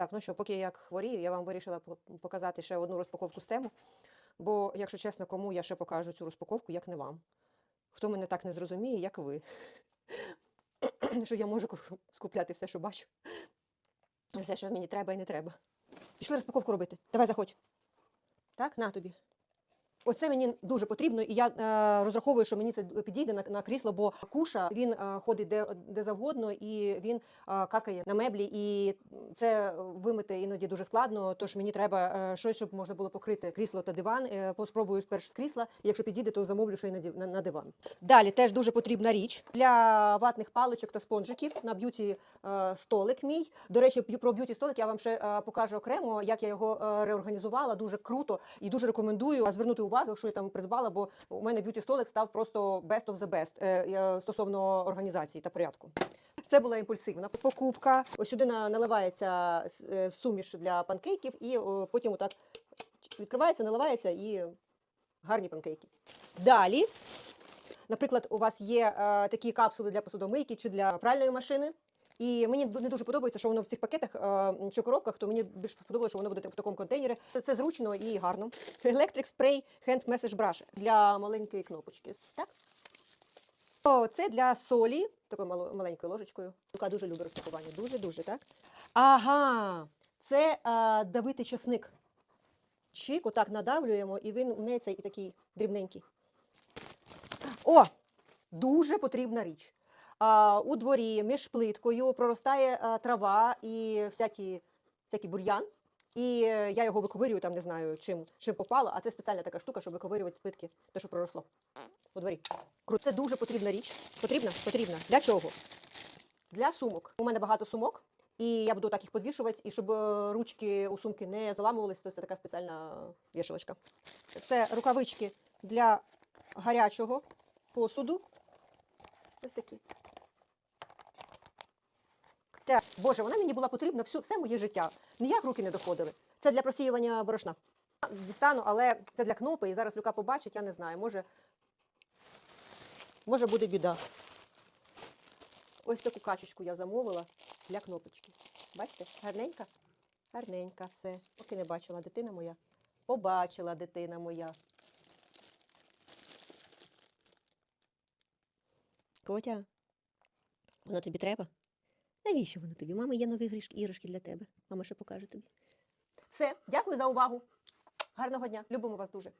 Так, ну що, поки я як хворію, я вам вирішила показати ще одну розпаковку з тему. Бо, якщо чесно, кому я ще покажу цю розпаковку, як не вам. Хто мене так не зрозуміє, як ви. що я можу скупляти все, що бачу. Все, що мені треба і не треба. Пішли розпаковку робити. Давай заходь. Так, на тобі. Оце мені дуже потрібно, і я е, розраховую, що мені це підійде на, на крісло, бо куша він е, ходить де, де завгодно, і він е, какає на меблі, і це вимити іноді дуже складно. Тож мені треба е, щось, щоб можна було покрити крісло та диван. Е, поспробую спершу з крісла. і Якщо підійде, то замовлю ще й на, на, на диван. Далі теж дуже потрібна річ для ватних паличок та спонжиків на б'юті е, столик мій. До речі, про б'юті столик я вам ще е, покажу окремо, як я його е, реорганізувала. Дуже круто і дуже рекомендую звернути увагу, що я там придбала, бо у мене б'юті столик став просто best of the best е, стосовно організації та порядку. Це була імпульсивна покупка. Ось сюди наливається е, суміш для панкейків, і потім отак відкривається, наливається і гарні панкейки. Далі, наприклад, у вас є е, такі капсули для посудомийки чи для пральної машини. І мені не дуже подобається, що воно в цих пакетах чи коробках, то мені більш сподобалося, що воно буде в такому контейнері. Це, зручно і гарно. Electric Spray Hand Message Brush для маленької кнопочки. Так? О, це для солі, такою маленькою ложечкою. Яка дуже любить розпакування. Дуже-дуже, так? Ага, це е, давити часник. Чик, отак надавлюємо, і він мнеться і такий дрібненький. О! Дуже потрібна річ. У дворі між плиткою проростає трава і всякий, всякий бур'ян. І е, я його виковирюю, там не знаю, чим, чим попало, а це спеціальна така штука, щоб виковирювати з плитки, те, що проросло у дворі. Це дуже потрібна річ. Потрібна? Потрібна. Для чого? Для сумок. У мене багато сумок, і я буду так їх підвішувати, і щоб е, ручки у сумки не заламувалися, то це така спеціальна вішалочка. Це рукавички для гарячого посуду. Ось такі. Так, Боже, вона мені була потрібна всю, все моє життя. Ніяк руки не доходили. Це для просіювання борошна. Дістану, але це для кнопи, і зараз Люка побачить, я не знаю. Може, може буде біда. Ось таку качечку я замовила для кнопочки. Бачите, гарненька? Гарненька все. Поки не бачила дитина моя. Побачила дитина моя. Котя, воно тобі треба? Навіщо воно тобі? Мама є нові іграшки для тебе. Мама ще покаже тобі. Все, дякую за увагу. Гарного дня. Любимо вас дуже.